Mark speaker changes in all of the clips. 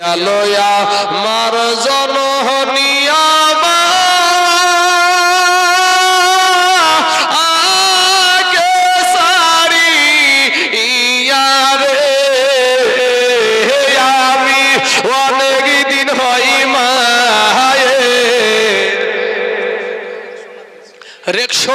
Speaker 1: আলোয়া মার জনহনিয়া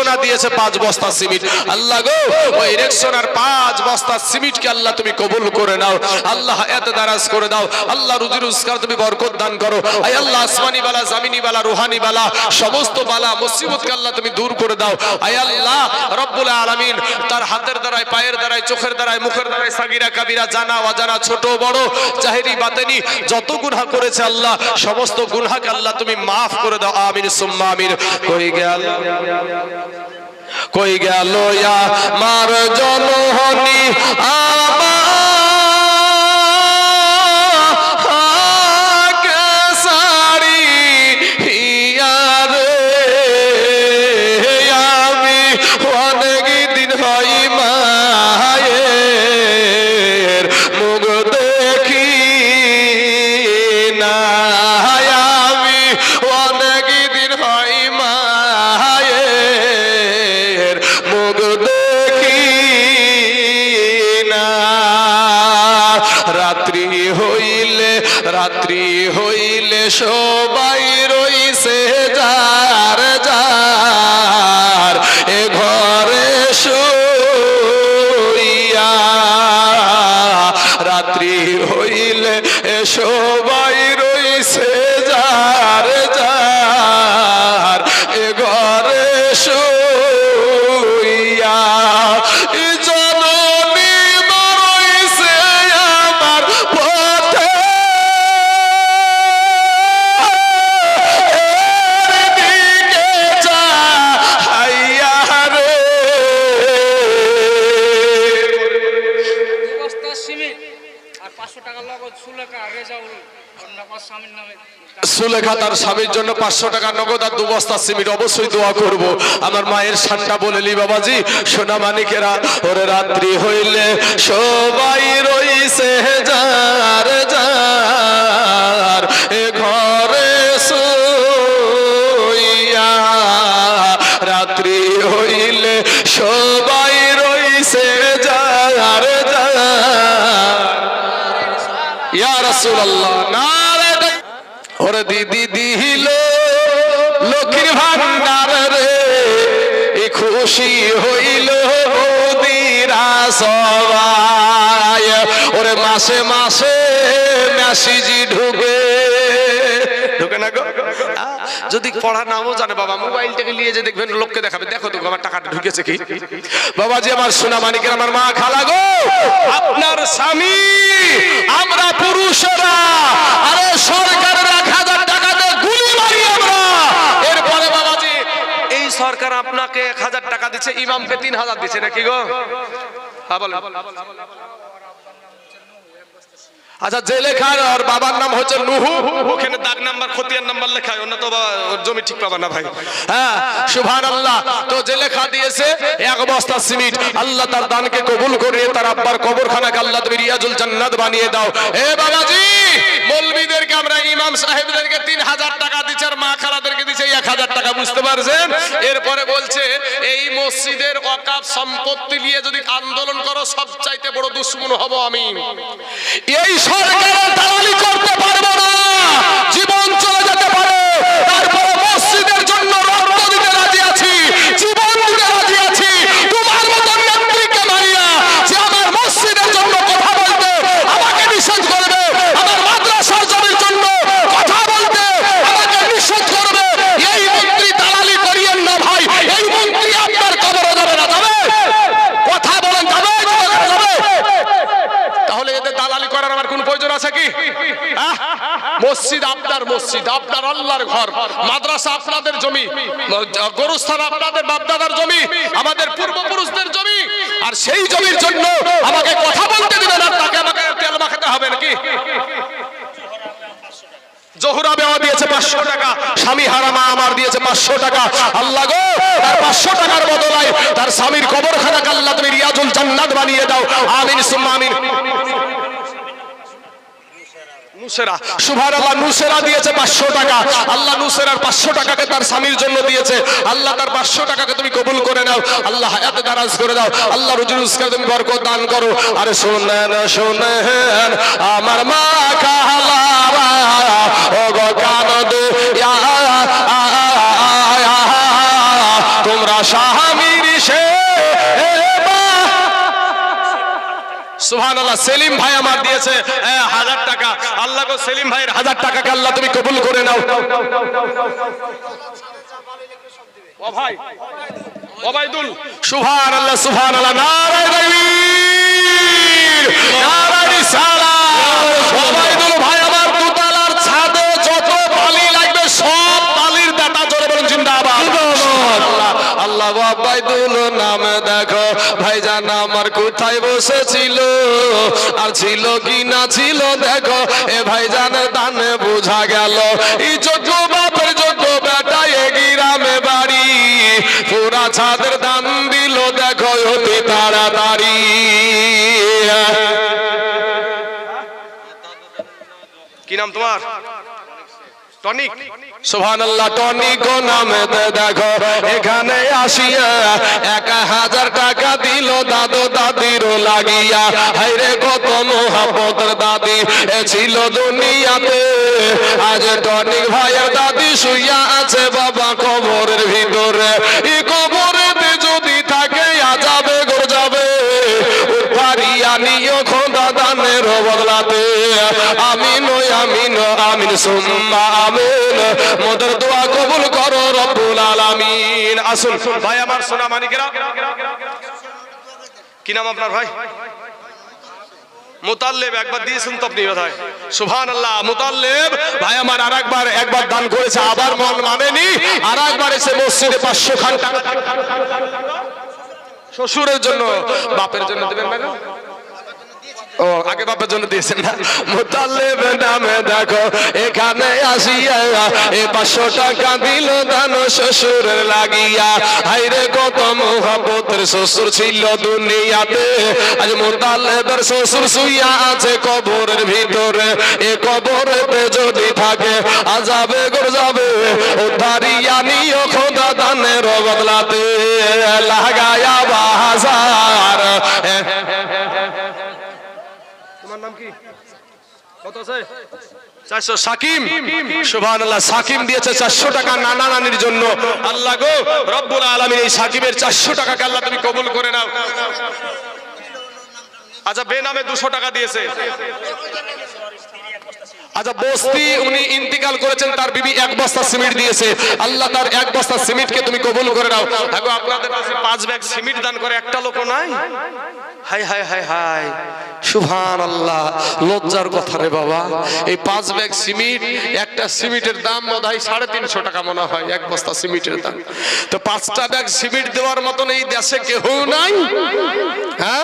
Speaker 1: রেকশোনা দিয়েছে পাঁচ বস্তা সিমেন্ট। আল্লাহ গো ওই রেকশোনার পাঁচ বস্তা সিমেন্টকে আল্লাহ তুমি কবুল করে নাও। আল্লাহ এত দারাজ করে দাও। আল্লাহ রুজি রোজগার তুমি বরকত দান করো। I Allah Asmani Bala, জামিনি Bala, Rouhani বালা, সমস্ত বালা, মুসিবতকে আল্লাহ তুমি দূর করে দাও। আই আল্লাহ, রব্বুল আলামিন, তার হাতের দ্বারায়, পায়ের দ্বারায়, চোখের দ্বারায়, মুখের দ্বারায়, সাগিরা, কাবিরা, জানা, অজানা, ছোট, বড়, জাহেরি, বাতেনি, যত গুনাহ করেছে আল্লাহ, সমস্ত গুনাহকে আল্লাহ তুমি মাফ করে দাও। আমিন, সুম্মা আমিন। কই গেল কই গেল মার জনহনি আমাকে
Speaker 2: সুলেখা
Speaker 1: তার স্বামীর জন্য পাঁচশো টাকা নগদ আর দু বস্তা সিমেন্ট। অবশ্যই দোয়া করব। আমার মায়ের সানটা বলেলি বাবাজি। সোনা মানিকেরা, ওরে রাত্রি হইলে সবাই রইছে যার যার এ ঘরে রাত্রি হইলে সবাই রইছে যার যার ইয়া রাসূলুল্লাহ তাক- ওরে দিদি দিল লক্ষ্মীর ভান্ডার রে খুশি হইল দিরা সবাই। ওরে মাসে মাসে মাসিজি ঢুকে ঢুকে না গো। যদি পড়া নামও জানে, বাবা মোবাইলটাকে নিয়ে যে দেখবেন, লোককে দেখাবে। দেখো তো আমার টাকাটা ঢুকেছে কি? বাবাজি, আমার সোনা মানিকের, আমার মা খালা গো। আপনার স্বামী, আমরা পুরুষেরা, আরে সরকারের সরকার আপনাকে এক হাজার টাকা দিচ্ছে, ইমামকে তিন হাজার দিচ্ছে, নাকি গো? হ্যাঁ বলেন। আচ্ছা যে লেখার আর বাবার নাম হচ্ছে নুহু। ওখানে দাগ নাম্বার খতিয়ান নাম্বার লেখায় অন্য তো জমি ঠিক পাবা না ভাই। হ্যাঁ সুভান আল্লাহ তো যে লেখা দিয়েছে এক বস্তা সিমেন্ট আল্লাহ তার দানকে কবুল করে তার আব্বার কবরখানাকে আল্লাহ তুমি রিয়াজুল জান্নাত বানিয়ে দাও। এ বাবাজি মৌলবীদেরকে আমরা ইমাম সাহেবদেরকে তিন হাজার টাকা দিচ্ছে আর মা খালাদেরকে দিচ্ছে এক হাজার টাকা বুঝতে পারছেন? এরপরে বলছে এই মসজিদের অকাপ সম্পত্তি নিয়ে যদি আন্দোলন করো সবচাইতে বড় দুশ্মন হব আমি। এই সরকারের দালালি করতে পারব না। জীবন চলে যেতে পারে তারপরে মসজিদের জন্য রক্ত দিতে রাজি আছি জীবন দিতে রাজি আছি তোমার মতো নেত্রীকে মারিয়া যে আমার মসজিদের জন্য কথা বলতে আমাকে নিষেধ করবে আমার মাদ্রাসার জমির জন্য কথা বলতে আমাকে নিষেধ করবে এই মন্ত্রী দালালি করিয়েন না ভাই এই মন্ত্রী আপনার কবরে যাবে না যাবে কথা বলেন যাবে কি যাবে তাহলে এদের দালালি করার আমার কোন প্রয়োজন আছে কি আহ? মসজিদ আপনার মসজিদ আপনার আল্লাহর ঘর মাদ্রাসা আপনাদের জমি গরুস্থান আপনাদের বাপদাদার জমি, আমাদের পূর্বপুরুষদের জমি, আর সেই জমির জন্য আমাকে কথা বলতে দিবেন আর তাকে আমাকে তেল মাখাতে হবে নাকি? জহুরা দিয়েছে টাকা, স্বামী হারামা আমার দিয়েছে টাকা। পাঁচশো টাকার বদলায় তার স্বামীর কবরখানাকে আল্লাহ তুমি রিয়াজুল জান্নাত বানিয়ে দাও। আমিন সুম্মা আমিন। নুসেরা। সুভার আল্লাহ নুসেরা দিয়েছে পাঁচশো টাকা। আল্লাহ নুসেরার পাঁচশো টাকাকে তার স্বামীর জন্য দিয়েছে। আল্লাহ তার পাঁচশো টাকাকে তুমি কবুল করে নাও। আল্লাহ হায়াতে দারাজ করে দাও। আল্লাহ রুজি রুজকে তুমি বরকত দান করো। আরে শোনেন শোনেন, আমার মা কাহালা ও গো কান দে তোমরা স্বামীর সে সুহান আল্লাহ সেলিম ভাই আমার দিয়েছে হাজার টাকা। আল্লাহ গো সেলিম ভাইয়ের হাজার টাকাকে আল্লাহ তুমি কবুল করে নাও। ও ভাই ওবাইদুল সুবহান আল্লাহ সুবহান আল্লাহ নারায়ে তাকবীর নারায়ে রিসালাত। ওবাইদুল ভাই আমার দুতলার ছাদে যত বালি লাগবে সব বালির দাতা জোরে বলুন জিন্দাবাদ। আল্লাহ আল্লাহ গো আব্বাইদুল নামে দেখো। ভাইজান আমার কোথায় বসেছিল? আর ছিল কি না ছিল? দেখো, এ ভাইজান দানে বোঝা গেল, এই যোগ্য বাপের যোগ্য বেটা এ গ্রামে বাড়ি। পুরা ছাদের দান দিল, দেখো, অতি তাড়াতাড়ি। কি নাম তোমার? টনিক। সোহান আল্লাহ টনিক দেখো। এখানে আসিয়া এক হাজার টাকা দিল দাদু দাদির লাগিয়া। হাইরে কত মোহাম্মতের দাদি ছিল দুনিয়াতে। আজ টনিক ভাইয়ের দাদি শুইয়া আছে বাবা কবরের ভিতরে। এই কবরেতে যদি থাকে, আজাবে গর যাবে পারিয়া নিও খোদা দানের বদলাতে। আমিন আমিন আমিন, সুম্মা আমিন। মোদের দোয়া কবুল করো রব্বুল আলামিন। আসুন, ভাই আমার সোনা মানিকেরা। কি নাম আপনার ভাই? ভাই শ্বশুরের জন্য, বাপের জন্য দেবেন গো? ও আগে বাপের জন্য দিয়েছেন না? মুতাল্লেব নামে দেখো, এখানে আসিয়া, এ পাঁচশো টাকা দিল দান শ্বশুরের লাগিয়া। হাইরে কত মোহাম্মতের শ্বশুর ছিল দুনিয়াতে। আজ মুতাল্লেবের শ্বশুর শুইয়া আছে কবরের ভিতরে। এ কবরেতে যদি থাকে আজাবে গর যাবে উদ্ধারিয়া নিও খোদা দানের বদলাতে। লাগায়া বাহাজার তোমার নাম কি কত আছে চারশো সাকিম। সুবহান আল্লাহ সাকিম দিয়েছে চারশো টাকা নানা নানির জন্য। আল্লাহ গো, রব্বুল আলমীর এই সাকিমের চারশো টাকাকে আল্লাহ তুমি কবুল করে নাও। আচ্ছা বেনামে দুশো টাকা দিয়েছে। আচ্ছা বস্তি উনি ইন্তিকাল করেছেন, তার বিবি এক বস্তা সিমেন্ট দিয়েছে। আল্লাহ তার এক বস্তা সিমেন্টকে তুমি কবুল করে নাও। আপনাদের কাছে পাঁচ ব্যাগ সিমেন্ট দান করে একটা লোক নাই। লজ্জার কথা রে বাবা। এই পাঁচ ব্যাগ একটা সিমেন্টের দাম বোধ হয় সাড়ে তিনশো টাকা মনে হয়, এক বস্তা সিমেন্টের দাম। তো পাঁচটা ব্যাগ সিমেন্ট দেওয়ার মতন এই দেশে কেউ নাই? হ্যাঁ?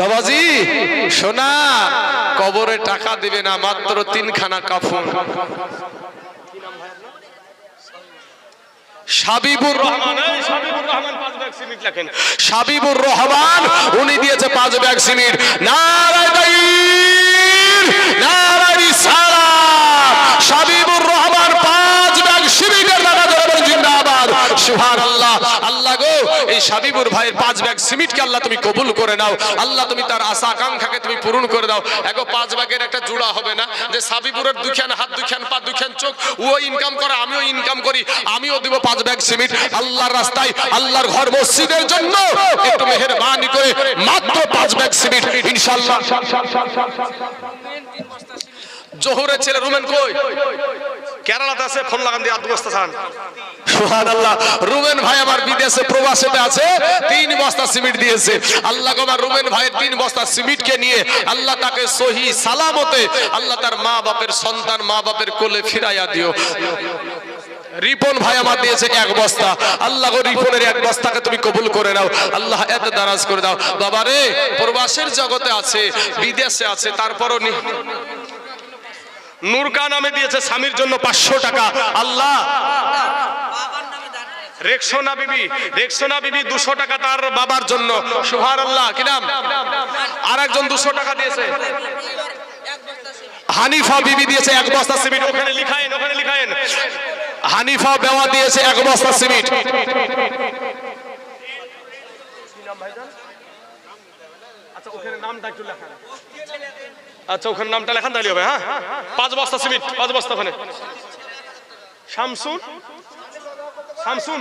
Speaker 1: বাবাজি সোনা কবরে টাকা দিবে না, মাত্র তিনখানা কাফন। সাবিবুর রহমান। সাবিবুর উনি দিয়েছে পাঁচ ব্যাগ সিমিট। নারায় রিসালাত। সাবিবুর রহমান পাঁচ ব্যাগ সিমেন্টের দাদা জনগণ জিন্দাবাদ সুবহানাল্লাহ আল্লাহ গো এই সাবিবুর ভাইয়ের সিমেন্টকে আল্লাহ তুমি কবুল করে নাও। আল্লাহ তুমি তার আশা আকাঙ্ক্ষাকে তুমি পূরণ করে দাও। এগো, পাঁচ ভাগের একটা জোড়া হবে না? যে সাবিপুরের দুখান হাত দুখান পা দুখান চোখ, ও ইনকাম করে, আমিও ইনকাম করি, আমিও দিব পাঁচ ব্যাগ সিমিট। আল্লাহর রাস্তায়, আল্লাহর ঘর মসজিদের জন্য একটু মেহেরবানি করে মাত্র পাঁচ ব্যাগ সিমিট। ইনশাআল্লাহ। জোহরের ছেলে রুমেন কই? কেরালাতে আছে ফোন লাগান দিয়ে আদু বস্তা খান সুবহানাল্লাহ, রুমেন ভাই আমার বিদেশে প্রবাসেতে আছে, তিন বস্তা সিমেন্ট দিয়েছে। আল্লাহ আমার রুমেন ভাইয়ের তিন বস্তা সিমেন্টকে নিয়ে আল্লাহ তাকে সহি সালামতে আল্লাহ তার মা বাপের সন্তান মা বাপের কোলে ফিরাইয়া দিও। রিপন ভাই আমার দিয়েছে এক বস্তা। আল্লাহ রিপনের এক বস্তাকে তুমি কবুল করে নাও। আল্লাহ এত দারাজ করে দাও। বাবা রে প্রবাসের জগতে আছে, বিদেশে আছে, তারপরও নূরকা নামে দিয়েছে স্বামীর জন্য পাঁচশো টাকা। আল্লাহ! রেক্সোনা বিবি রেক্সোনা বিবি, দুশো টাকা তার বাবার জন্য। সুহার আল্লাহ কি আর একজন দুশো টাকা দিয়েছে। হানিফা বিবি দিয়েছে এক বস্তা সিমেন্ট। ওখানে লিখায়েন ওখানে লিখায়েন। হানিফা বেওয়া দিয়েছে এক বস্তা সিমেন্ট। আচ্ছা ওখানে নামটা একটু লেখান। আচ্ছা ওখানে নামটা লেখান তাহলে হবে হ্যাঁ? পাঁচ বস্তা সিমেন্ট, পাঁচ বস্তা ওখানে। শামসুন? শামসুন?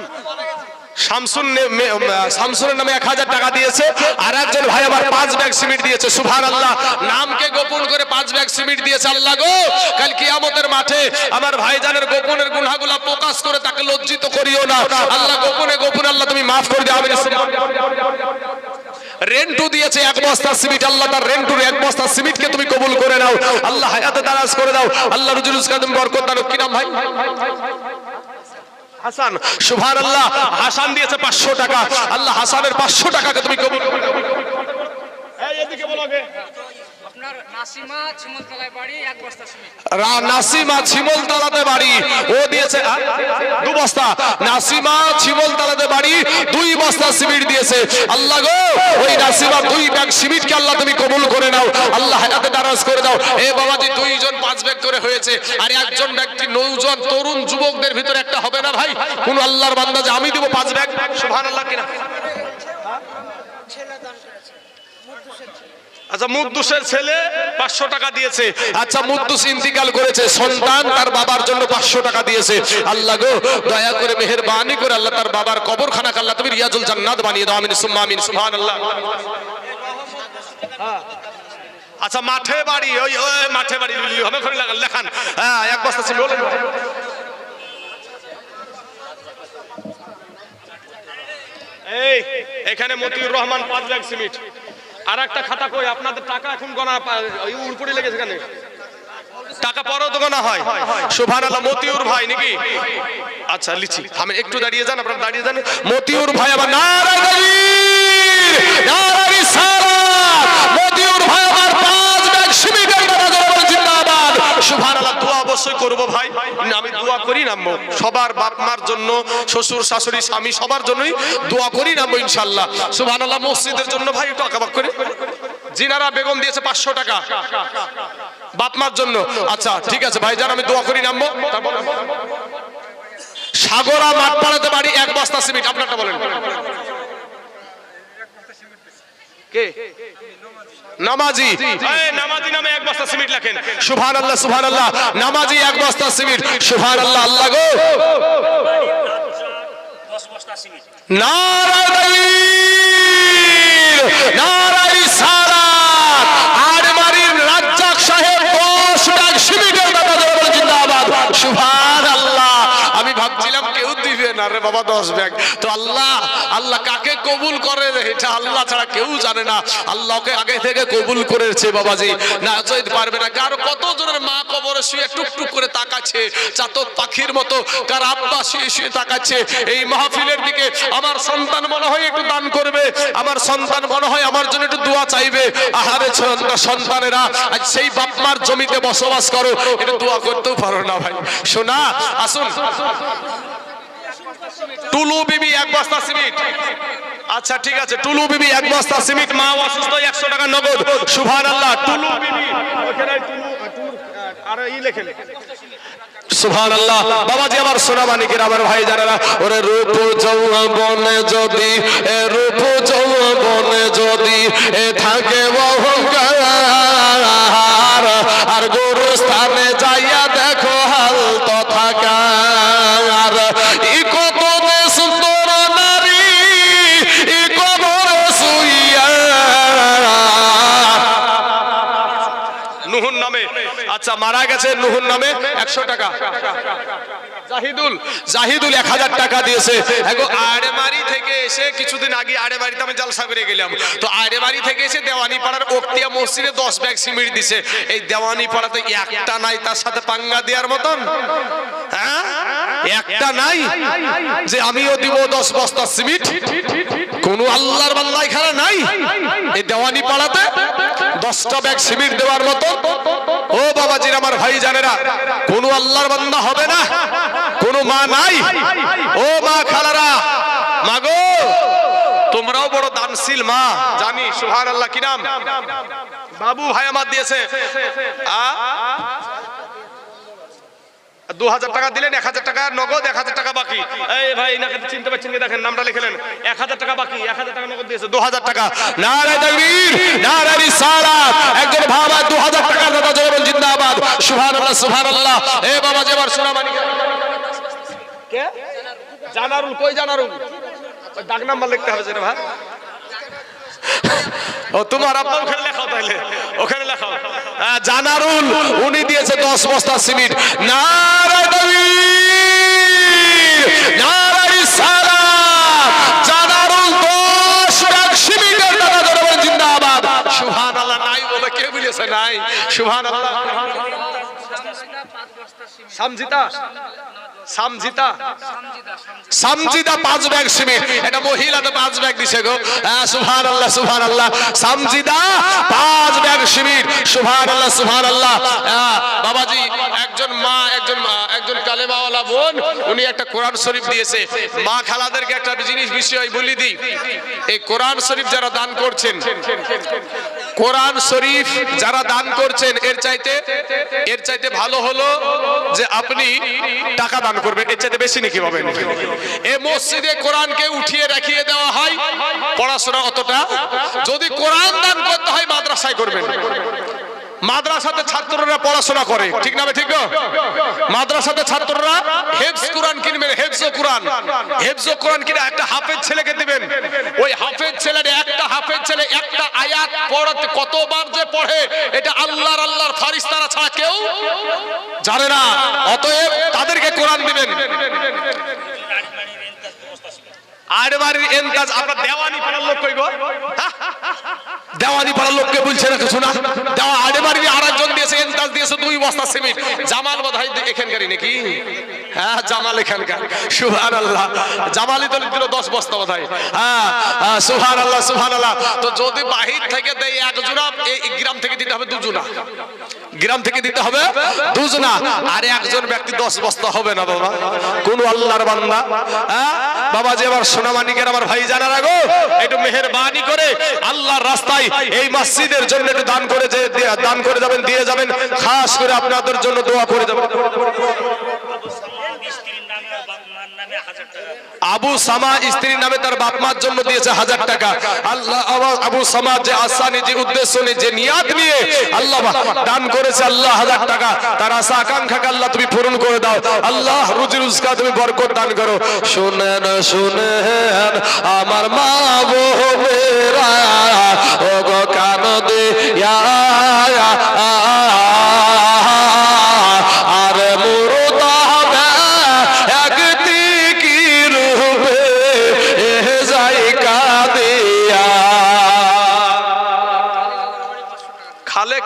Speaker 1: শামসুন শামসুনের নামে এক হাজার টাকা দিয়েছে, আর একজন ভাই আমার পাঁচ ব্যাগ সিমেন্ট দিয়েছে সুভান আল্লাহ নামকে গোপন করে পাঁচ ব্যাগ সিমেন্ট দিয়েছে, আল্লাহ গো! কাল কিয়ামতের মাঠে আমার ভাইজানের গোপনের গুনাহগুলা প্রকাশ করে তাকে লজ্জিত করিও না। আল্লাহ গোপনে গোপনে আল্লাহ তুমি মাফ করে দাও, আমিন। রেন্টু দিয়েছে এক বস্তা সিমিট আল্লাহ তার রেন্টুর এক বস্তা সিমেন্টকে তুমি কবুল করে নাও। আল্লাহ হায়াতে দারাজ করে দাও। আল্লাহ রুজুল কাদম বরকত দাও কি নাম ভাই? হাসান। সুভার আল্লাহ হাসান দিয়েছে পাঁচশো টাকা। আল্লাহ হাসানের পাঁচশো টাকাকে তুমি কবুল এদিকে বলো
Speaker 2: নাসিমা বাড়ি
Speaker 1: নাসিমা ছিমল তালাতে বাড়ি। ও দিয়েছে দু বস্তা। নাসিমা ছিমল বাড়ি দুই বস্তা সিমেন্ট দিয়েছে। আল্লাহ গো ওই নাসিমা দুই ব্যাগ সিমেন্টকে আল্লাহ তুমি কবুল করে নাও। আল্লাহ হায়াতে দারাজ করে দাও। এ বাবাজি দুইজন পাঁচ ব্যাগ করে হয়েছে। আর একজন ব্যক্তি নৌজন তরুণ যুবকদের ভিতরে একটা হবে না ভাই? কোন আল্লাহর বান্দা যে আমি দিব পাঁচ ব্যাগ? সুবহানাল্লাহ কিনা? আচ্ছা মুদ্দুসের ছেলে পাঁচশো টাকা দিয়েছে। আচ্ছা মুদ্দুস ইন্তিকাল করেছে। সন্তান তার বাবার জন্য পাঁচশো টাকা দিয়েছে। আল্লাহ গো দয়া করে মেহেরবানি করে আল্লাহ তার বাবার কবরখানা আল্লাহ তুমি রিয়াজুল জান্নাত বানিয়ে দাও। আমিন সুম্মা আমিন সুবহানাল্লাহ। আচ্ছা মাঠে বাড়ি ওই ওই মাঠে বাড়ি হবে ওখানে লেখা- লেখান। হ্যাঁ এক বস্তা ছিল এই এখানে মতিউর রহমান পাঁচ ব্যাগ সিমেন্ট। আর একটা খাতা কই, আপনাদের টাকা এখন গণা উড়পুড়ি লেগেছে কেন? টাকা পরও তো গোনা হয়। সুভান আল্লাহ মতিউর ভাই নাকি? আচ্ছা লিচি আমি একটু দাঁড়িয়ে যান, আপনারা দাঁড়িয়ে যান। মতিউর ভাই আবার নারায়ণ নারায়ণ সারা! মতিউর ভাই আমার পাঁচ ব্যাগ সিমেন্টের কথা জোরে বলে সুভান আল্লাহ দোয়া অবশ্যই করব ভাই। আমি দোয়া করি নামবো সবার বাপ মার জন্য, শ্বশুর, শাশুড়ি, স্বামী, সবার জন্যই দোয়া করি নামবো ইনশাল্লাহ সুভান আল্লাহ মসজিদের জন্য ভাই, একটু আঁকাবাক করে। জিনারা বেগম দিয়েছে পাঁচশো টাকা। বাপ মার জন্য। আচ্ছা ঠিক আছে ভাই ভাইজান, আমি দোয়া করি নামবো সাগরা মাঠ পাড়াতে বাড়ি এক বস্তা সিমেন্ট, আপনারটা বলেন। কে? নামাজি। নামাজি নামে এক বস্তা সিমেন্ট লেখেন। সুভান আল্লাহ সুবহান আল্লাহ নামাজি এক বস্তা সিমেন্ট। সুবহান আল্লাহ আল্লাহ গো নারায়ণ নারায়ণ সালাত আড়মারির রাজ্জাক সাহেব দশ লাখ সিমেন্টের দাদা ধরে বলে জিন্দাবাদ সুবহান আল্লাহ আমি ভাবছিলাম কেউ দিবে না রে বাবা, দশ ব্যাগ। তো আল্লাহ আল্লাহ কাকে কবুল করে এটা আল্লাহ ছাড়া কেউ জানে না। আল্লাহকে আগে থেকে কবুল করেছে, বাবাজি। না জয়দ পারবে না। কার কত জনের মা কবরে শুয়ে টুকটুক করে তাকাচ্ছে, চাতক পাখির মতো কার আব্বা শুয়ে শুয়ে তাকাচ্ছে। এই মাহফিলের দিকে আমার সন্তান মনে হয় একটু দান করবে। আমার সন্তান মনে হয় আমার জন্য একটু দোয়া চাইবে। আহারে সন্তান- সন্তানেরা, আজ সেই বাপ মার জমিতে বসবাস করো। এটা দোয়া করতেও পারো না ভাই। শোনা, আসুন। টুলু বিবি, এক বস্তা সিমেন্ট। আচ্ছা ঠিক আছে, টুলু বিবি, এক বস্তা সিমেন্ট। মা অসুস্থ, একশো টাকা নগদ। সুভান আল্লাহ টুলু বিবি। সুভান আল্লাহ বাবাজি, আমার সোনা আমার ভাই জানারা ওরে রূপ যৌবনে যদি, এ রূপ যৌবনে যদি, এ থাকে অহংকার, আর গুরু স্থানে যাইয়া আচ্ছা মারা গেছে নুহুর নামে একশো টাকা। জাহিদুল জাহিদুল এক হাজার টাকা দিয়েছে। আড়েমারি থেকে এসে কিছুদিন আগে আড়েমারিতে আমি জালসা করে গেলাম। তো আড়েমারি থেকে এসে দেওয়ানি পাড়ার ওক্তিয়া মসজিদে দশ ব্যাগ সিমেন্ট দিছে। এই দেওয়ানি পাড়াতে একটা নাই, তার সাথে পাঙ্গা দেওয়ার মতন। হ্যাঁ? একটা নাই যে আমিও দিব দশ বস্তা সিমেন্ট কোন আল্লাহর বান্দা এখানে নাই। এই দেওয়ানি পাড়াতে দশটা ব্যাগ সিমেন্ট দেওয়ার মতো ও বাবাজির আমার ভাই জানেরা, কোন আল্লাহর বান্দা হবে না। কোন মা নাই। ও মা খালারা, মাগো, তোমরাও বড় দান তফসিল মা। জানি সুহান আল্লাহ কি নাম? বাবু ভাই আমার দিয়েছে। আ? দু হাজার টাকা দিলেন এক হাজার টাকা নগদ এক হাজার টাকা বাকি। এই ভাই এনাকে চিনতে পারছেন কি দেখেন নামটা লিখলেন। এক হাজার টাকা বাকি এক হাজার টাকা নগদ দিয়েছে দু হাজার টাকা। নারায় তাকবীর নারায় রিসালাত একজন ভাবা দু হাজার টাকা দাদা জনগণ জিন্দাবাদ। সুবহানাল্লাহ সুবহানাল্লাহ। এ বাবা যে আমার সোনামানি কে? জানারুল কই জানারুল? ডাক নাম্বার লিখতে হবে যেটা ভাই। ও তোমার আব্বা ওখানে লেখাও তাইলে ওখানে লেখাও। জানারুল উনি দিয়েছে দশ বস্তা সিমেন্ট। নারায় নারায় রিসালাত, জানারুল দশ ব্যাগ সিমেন্টের দাদা জনগণ জিন্দাবাদ। সুবহানাল্লাহ নাই বলে কে বলেছে নাই। সুবহানাল্লাহ।
Speaker 2: পাঁচ
Speaker 1: সামজিতা সামজিতা
Speaker 2: সামজিদা
Speaker 1: পাঁচ ব্যাগ সিমেন্ট এটা মহিলাতে পাঁচ ব্যাগ দিছে গো। আল্লাহ আল্লাহ সামজিদা পাঁচ ব্যাগ সিমেন্ট সুহান আল্লাহ সুহান আল্লাহ বাবাজি একজন মা একজন একজন কালেমাওয়ালা বোন উনি একটা কোরআন শরীফ দিয়েছে। মা খালাদেরকে একটা জিনিস বিষয় বলি দিই। এই কোরআন শরীফ যারা দান করছেন কোরআন শরীফ যারা দান করছেন এর চাইতে এর চাইতে ভালো হলো যে আপনি টাকা দান করবেন এর চাইতে বেশি নাকি পাবেন এ মসজিদে কোরআনকে উঠিয়ে রাখিয়ে দেওয়া হয়, পড়াশোনা অতটা। যদি কোরআন দান করতে হয়, মাদ্রাসায় করবেন। মাদ্রাসাতে ছাত্ররা পড়াশোনা করে, ঠিক না ঠিক মাদ্রাসাতে ছাত্ররা হেফজ কোরআন কিনবেন হেফজ কোরআন। হেফজ কোরআন কিনে একটা হাফেজ ছেলেকে দিবেন। ওই হাফেজ ছেলের একটা হাফেজ ছেলে একটা আয়াত পড়াতে কতবার যে পড়ে, এটা আল্লাহর আল্লাহর ফারিস্তারা ছাড়া কেউ জানে না। অতএব তাদেরকে কোরআন দিবেন আড়বাড়ির এনকাজ আপনার দেওয়ানি পাড়ার লোক কই গো হ্যাঁ? দেওয়ানি পাড়ার লোককে বলছে না কিছু না দেওয়া আড়বাড়ির আরেকজন দিয়েছে এনকাজ দিয়েছে দুই বস্তা সিমেন্ট। জামাল বোধহয় এখানকারই নাকি? হ্যাঁ জামাল এখানকার। সুহান আল্লাহ জামালি তো দিল দশ বস্তা বোধহয়। হ্যাঁ হ্যাঁ, সুবহান আল্লাহ সুবহান আল্লাহ তো যদি বাহির থেকে দেয় এক জোড়া এই গ্রাম থেকে দিতে হবে গ্রাম থেকে দিতে হবে দুজনা আর একজন ব্যক্তি দশ বস্তা হবে না বাবা। কোন আল্লাহর বান্দা। হ্যাঁ? বাবা যে আমার সোনামানিকের আমার ভাই জানার আগো একটু মেহেরবানি করে আল্লাহর রাস্তায় এই মসজিদের জন্য একটু দান করে দান করে যাবেন, দিয়ে যাবেন। খাস করে আপনাদের জন্য দোয়া করে যাবেন
Speaker 3: স্ত্রীর নামে আর বাপ মার নামে হাজার টাকা
Speaker 1: আবু সামা স্ত্রীর নামে তার বাপ মার জন্য দিয়েছে হাজার টাকা। আল্লাহ আবু সামা যে আসানি, যে উদ্দেশ্য নিয়ে, যে নিয়াত নিয়ে আল্লাহ দান করেছে আল্লাহ হাজার টাকা। তার আশা আকাঙ্ক্ষাকে আল্লাহ তুমি পূরণ করে দাও। আল্লাহ রুজি রুজকা তুমি বরকত দান করো। শুনেন শুনেন, আমার মা বোনেরা ও গো কান দে আর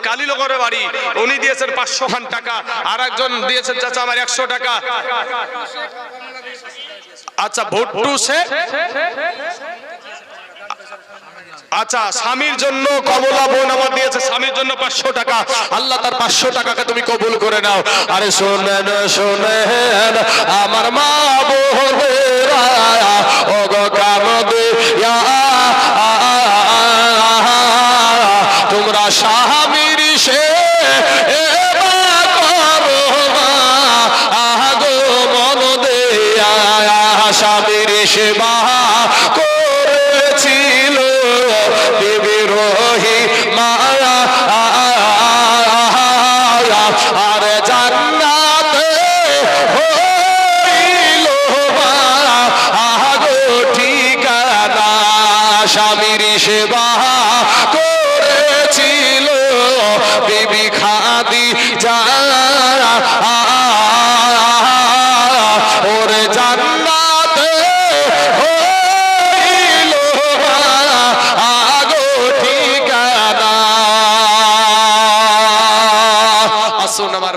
Speaker 1: খালে কালী বাড়ি। উনি দিয়েছেন পাঁচশো খান টাকা আর একজন দিয়েছেন চাচা আমার একশো টাকা। আচ্ছা ভুট্টু সে? আচ্ছা স্বামীর জন্য কমলা বোন আমার দিয়েছে, স্বামীর জন্য পাঁচশো টাকা। আল্লাহ তার পাঁচশো টাকাকে তুমি কবুল করে নাও। আরে শোনেন শোনেন, আমার মা কামদে তোমরা সাহাবির সে সেবা।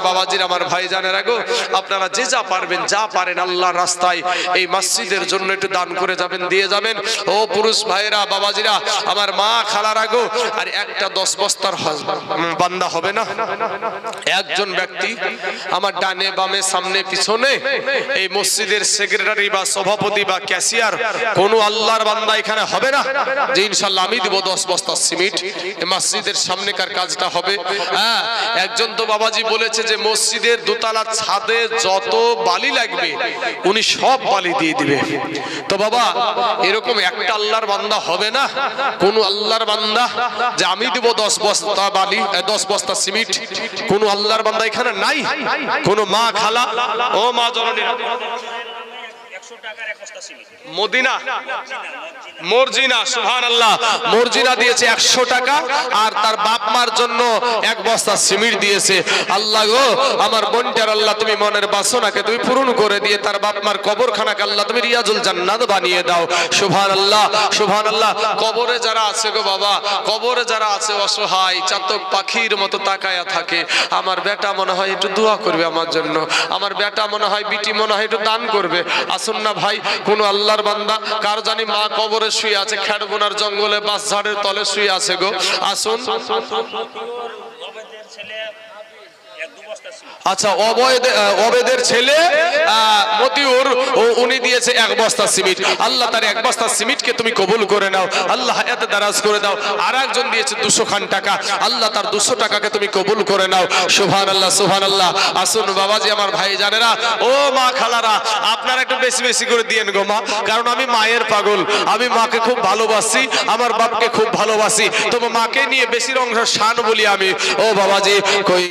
Speaker 1: বাবাজির, আমার ভাই জানে রাখো আপনারা যে যা পারবেন, যা পারেন আল্লাহর রাস্তায়, এই মসজিদের জন্য একটু দান করে যাবেন, দিয়ে যাবেন। ও পুরুষ ভাইরা বাবাজিরা, আমার মা খালা রাখো আর একটা দশ বস্তার বান্দা হবে না? একজন ব্যক্তি আমার ডানে বামে, সামনে পিছনে, এই মসজিদের সেক্রেটারি বা সভাপতি বা ক্যাশিয়ার কোন আল্লাহর বান্দা এখানে হবে না? যে ইনশাল্লাহ আমি দিব দশ বস্তা সিমেন্ট মসজিদের সামনেকার কাজটা হবে। হ্যাঁ একজন তো বাবাজি বলেছে যে মসজিদের দোতলা ছাদে যত বালি লাগবে, উনি সব বালি দিয়ে দিবে। তো বাবা, এরকম একটা আল্লাহর বান্দা হবে না? কোন আল্লাহর বান্দা যে আমি দিব দশ বস্তা বালি দশ বস্তা সিমেন্ট কোন আল্লাহর বান্দা এখানে নাই? কোন মা খালা? ও মা জননী। মদিনা, মর্জিনা সুহান আল্লাহ মর্জিনা দিয়েছে একশো টাকা আর তার বাপ মার জন্য এক বস্তা সিমির দিয়েছে। আল্লাহ গো, আমার বোনটার আল্লাহ তুমি মনের বাসনাকে তুমি পূরণ করে দিয়ে তার বাপ মার কবরখানাকে আল্লাহ তুমি রিয়াজুল জান্নাত বানিয়ে দাও। সুভান আল্লাহ সুভান আল্লাহ কবরে যারা আছে গো বাবা, কবরে যারা আছে অসহায়, চাতক পাখির মতো তাকায়া থাকে। আমার বেটা মনে হয় একটু দোয়া করবে আমার জন্য। আমার বেটা মনে হয়, বিটি মনে হয় একটু দান করবে। আসুন না ভাই কোন আল্লাহর বান্দা কার জানি মা কবরে শুয়ে আছে খেড়বোনার জঙ্গলে বাস ঝাড়ের তলে শুয়ে আছে গো আসুন
Speaker 3: ছেলে এক দু বস্তা সিমেন্ট
Speaker 1: আচ্ছা অবেদের ছেলে মতিউর উনি দিয়েছে এক বস্তা সিমেন্ট। আল্লাহ তার এক বস্তা সিমেন্টকে তুমি কবুল করে নাও। আল্লাহ এত দারাজ করে দাও। আর একজন দিয়েছে দুশো খান টাকা। আল্লাহ তার দুশো টাকাকে তুমি কবুল করে নাও। সুভান আল্লাহ সুভান আল্লাহ আসুন বাবাজি, আমার ভাই জানেরা। ও মা খালারা, আপনারা একটু বেশি বেশি করে দিয়েন গো মা। কারণ আমি মায়ের পাগল। আমি মাকে খুব ভালোবাসি, আমার বাপকে খুব ভালোবাসি। তবে মাকে নিয়ে বেশির অংশ শান বলি আমি। ও বাবাজি, কই